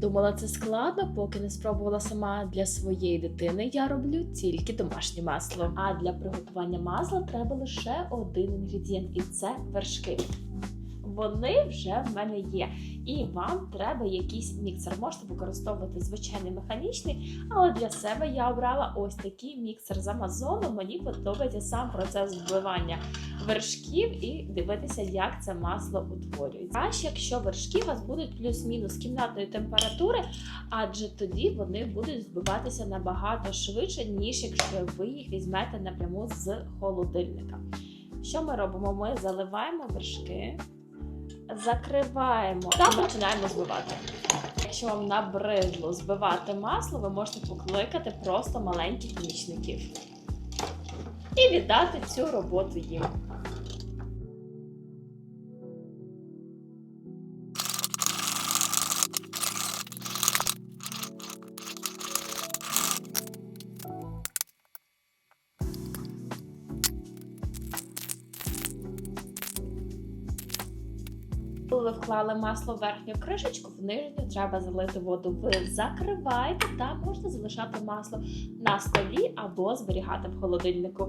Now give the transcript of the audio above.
Думала, це складно, поки не спробувала сама для своєї дитини. Я роблю тільки домашнє масло. А для приготування масла треба лише один інгредієнт, і це вершки. Вони вже в мене є, і вам треба якийсь міксер. Можете використовувати звичайний механічний, але для себе я обрала ось такий міксер з Амазону. Мені подобається сам процес вбивання вершків і дивитися, як це масло утворюється. Краще, якщо вершки у вас будуть плюс-мінус кімнатної температури, адже тоді вони будуть збиватися набагато швидше, ніж якщо ви їх візьмете напряму з холодильника. Що ми робимо? Ми заливаємо вершки, закриваємо та починаємо збивати. Якщо вам набридло збивати масло, ви можете покликати просто маленьких помічників і віддати цю роботу їм. Коли вклали масло в верхню кришечку, в нижню треба залити воду. Ви закриваєте та можете залишати масло на столі або зберігати в холодильнику.